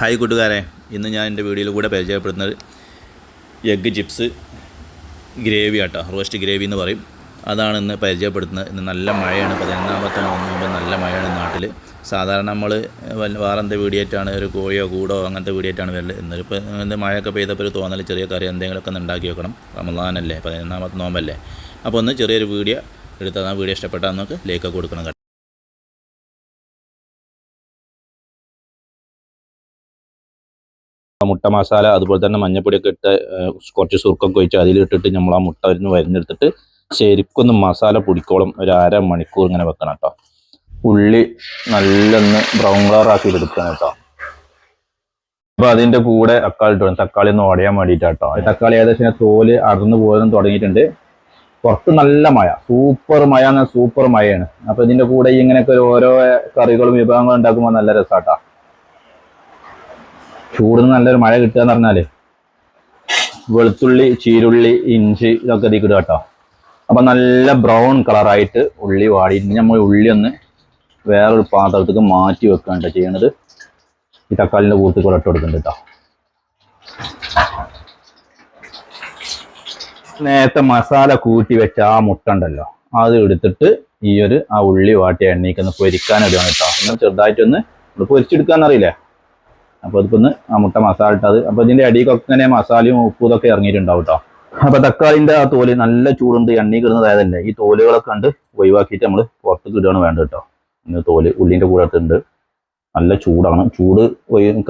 Hi കൂട്ടുകാരെ. ഇന്ന് ഞാൻ എന്റെ വീഡിയോയിൽ കൂടെ പരിചയപ്പെടുന്നത് എഗ്ഗ് ചിപ്സ് ഗ്രേവി ആട്ടോ. റോസ്റ്റ് ഗ്രേവി എന്ന് പറയും. അതാണ് ഇന്ന് പരിചയപ്പെടുത്തുന്നത്. ഇന്ന് നല്ല മഴയാണ്. പതിനൊന്നാമത്തെ നോക്കുമ്പോൾ നല്ല മഴയാണ് നാട്ടിൽ സാധാരണ നമ്മൾ വേറെ എന്ത് വീഡിയോ ഒരു കോഴിയോ കൂടോ അങ്ങനത്തെ വീടിയേറ്റാണ് വരുന്നത് ഇന്നിപ്പോൾ എന്ത് മഴയൊക്കെ പെയ്തപ്പോൾ ഒരു തോന്നൽ ചെറിയ കറി എന്തെങ്കിലുമൊക്കെ ഉണ്ടാക്കി വെക്കണം. റമദാനല്ലേ? പതിനൊന്നാമത്തെ നോമ്പല്ലേ? അപ്പോൾ ഒന്ന് ചെറിയൊരു വീഡിയോ എടുത്താൽ വീഡിയോ ഇഷ്ടപ്പെട്ടാൽ നമുക്ക് ലേക്ക് കൊടുക്കണം മുട്ട മസാല അതുപോലെ തന്നെ മഞ്ഞപ്പൊടിയൊക്കെ ഇട്ട് കുറച്ച് സുർക്കൊക്കെ ഒഴിച്ച് അതിലിട്ടിട്ട് നമ്മൾ ആ മുട്ട ഒന്ന് വരുന്നെടുത്തിട്ട് ശരിക്കൊന്ന് മസാല പൊടിക്കോളം ഒരു അര മണിക്കൂർ ഇങ്ങനെ വെക്കണം കേട്ടോ ഉള്ളി നല്ലൊന്ന് ബ്രൗൺ കളർ ആക്കി എടുക്കണം കേട്ടോ അപ്പൊ അതിന്റെ കൂടെ തക്കാളി ഇട്ടു തക്കാളി ഒന്ന് ഉടയാൻ വേണ്ടിയിട്ടാട്ടോ തക്കാളി ഏകദേശം തോൽ അടർന്നു പോകാനും തുടങ്ങിയിട്ടുണ്ട്. പുറത്ത് നല്ല മഴ. സൂപ്പർ മഴ എന്നാൽ സൂപ്പർ മഴയാണ്. അപ്പൊ ഇതിന്റെ കൂടെ ഇങ്ങനെയൊക്കെ ഓരോ കറികളും വിഭവങ്ങളും ഉണ്ടാക്കുമ്പോൾ നല്ല രസാട്ടാ ചൂടിന് നല്ലൊരു മഴ കിട്ടുക എന്ന് പറഞ്ഞാൽ വെളുത്തുള്ളി ചീരുള്ളി ഇഞ്ചി ഇതൊക്കെ ഇതിൽ കിട്ടുക കേട്ടോ. അപ്പൊ നല്ല ബ്രൗൺ കളറായിട്ട് ഉള്ളി വാടിയിട്ട് നമ്മൾ ഉള്ളി ഒന്ന് വേറൊരു പാത്രത്തേക്ക് മാറ്റി വെക്കുക കേട്ടോ ചെയ്യണത്. ഈ തക്കാളിന്റെ കൂട്ടി കൂടെ ഇട്ട് കൊടുക്കുന്നുണ്ട് കേട്ടോ. നേരത്തെ മസാല കൂട്ടി വെച്ച ആ മുട്ട ഉണ്ടല്ലോ അത് എടുത്തിട്ട് ഈ ഒരു ആ ഉള്ളി വാട്ടിയ എണ്ണയ്ക്ക് ഒന്ന് പൊരിക്കാൻ ഇടുകയാണ് കേട്ടോ. ഒന്ന് ചെറുതായിട്ടൊന്ന് നമ്മൾ പൊരിച്ചെടുക്കാൻ അറിയില്ലേ അപ്പൊ അതിപ്പോ ഒന്ന് ആ മുട്ട മസാല ഇട്ടത്. അപ്പൊ ഇതിന്റെ അടിയിലൊക്കെ ഇങ്ങനെ മസാലയും ഉപ്പും ഇതൊക്കെ ഇറങ്ങിയിട്ടുണ്ടാവും കേട്ടോ അപ്പൊ തക്കാളിന്റെ ആ തോൽ നല്ല ചൂടുണ്ട് എണ്ണി കിടുന്നതായതല്ലേ ഈ തോലുകളൊക്കെ കണ്ട് ഒഴിവാക്കിയിട്ട് നമ്മൾ പുറത്തേക്ക് ഇടുകയാണ് വേണ്ടത് കേട്ടോ ഇന്ന് തോൽ ഉള്ളിന്റെ കൂടെ ഉണ്ട് നല്ല ചൂടാണ്. ചൂട്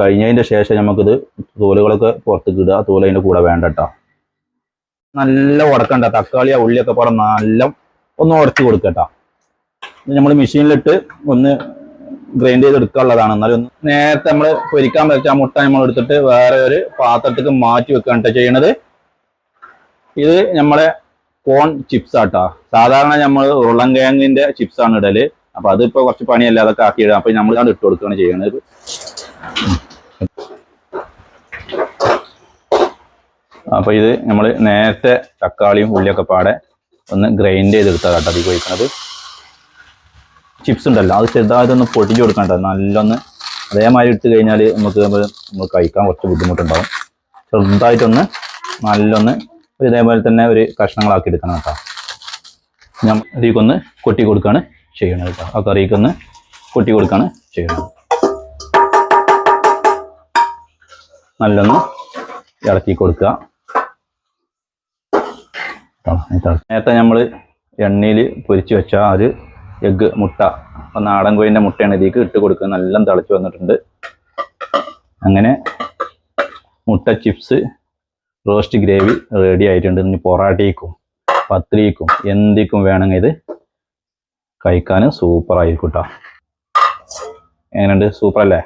കഴിഞ്ഞതിന്റെ ശേഷം നമുക്കിത് തോലുകളൊക്കെ പുറത്തേക്ക് ഇടുക. തോൽ അതിന്റെ കൂടെ വേണ്ട കേട്ടോ നല്ല ഉടക്കണ്ട. തക്കാളി ആ ഉള്ളിയൊക്കെ പാടെ നല്ല ഒന്ന് ഉടച്ചു കൊടുക്കട്ടോ നമ്മൾ മെഷീനിലിട്ട് ഒന്ന് ഗ്രൈൻഡ് ചെയ്ത് എടുക്കാനുള്ളതാണ് എന്നാലും നേരത്തെ നമ്മൾ പൊരിക്കാൻ വെച്ച ആ മുട്ട നമ്മൾ എടുത്തിട്ട് വേറെ ഒരു പാത്രത്തേക്ക് മാറ്റി വെക്കുകയാണ് കേട്ടോ ചെയ്യണത്. ഇത് നമ്മളെ കോൺ ചിപ്സ് ആട്ടോ. സാധാരണ നമ്മൾ ഉരുളൻകിഴങ്ങിന്റെ ചിപ്സ് ആണ് ഇടൽ. അപ്പൊ അതിപ്പോ കുറച്ച് പണിയല്ല അതൊക്കെ ആക്കി ആക്കിയിടുക. അപ്പൊ നമ്മൾ ഇട്ട് കൊടുക്കുകയാണ് ചെയ്യണത്. അപ്പൊ ഇത് നമ്മൾ നേരത്തെ തക്കാളിയും ഉള്ളിയൊക്കെ പാടെ ഒന്ന് ഗ്രൈൻഡ് ചെയ്തെടുത്താൽ കേട്ടോ അതിൽ ഒഴിക്കണത്. ചിപ്സ് ഉണ്ടല്ലോ. അത് ചെറുതായതൊന്ന് പൊട്ടിച്ചു കൊടുക്കണ്ട. നല്ലൊന്ന് അതേമാതിരി ഇട്ട് കഴിഞ്ഞാൽ നമുക്ക് നമ്മൾ കഴിക്കാൻ കുറച്ച് ബുദ്ധിമുട്ടുണ്ടാവും. ചെറുതായിട്ടൊന്ന് നല്ലൊന്ന് ഇതേപോലെ തന്നെ ഒരു കഷ്ണങ്ങളാക്കി എടുക്കണം കേട്ടോ. ഞാൻ ഇതിലേക്കൊന്ന് കൊട്ടി കൊടുക്കുകയാണ് ചെയ്യണത് കേട്ടോ. ആ കറിക്കൊന്ന് കൊട്ടി കൊടുക്കുകയാണ് ചെയ്യണത് നല്ലൊന്ന് ഇളക്കി കൊടുക്കുക. നേരത്തെ നമ്മൾ എണ്ണയിൽ പൊരിച്ച് വെച്ച ആ ഒരു എഗ്ഗ് മുട്ട. അപ്പൊ നാടൻ കോഴിന്റെ മുട്ടയാണ് ഇതിലേക്ക് ഇട്ട് കൊടുക്കുക. നല്ല തിളച്ച് വന്നിട്ടുണ്ട്. അങ്ങനെ മുട്ട ചിപ്സ് റോസ്റ്റ് ഗ്രേവി റെഡി ആയിട്ടുണ്ട്. ഇനി പൊറാട്ടയ്ക്കും പത്രിക്കും എന്തിക്കും വേണമെങ്കിൽ ഇത് കഴിക്കാൻ സൂപ്പറായിരിക്കും കേട്ടോ എങ്ങനെയുണ്ട്? സൂപ്പർ അല്ലേ?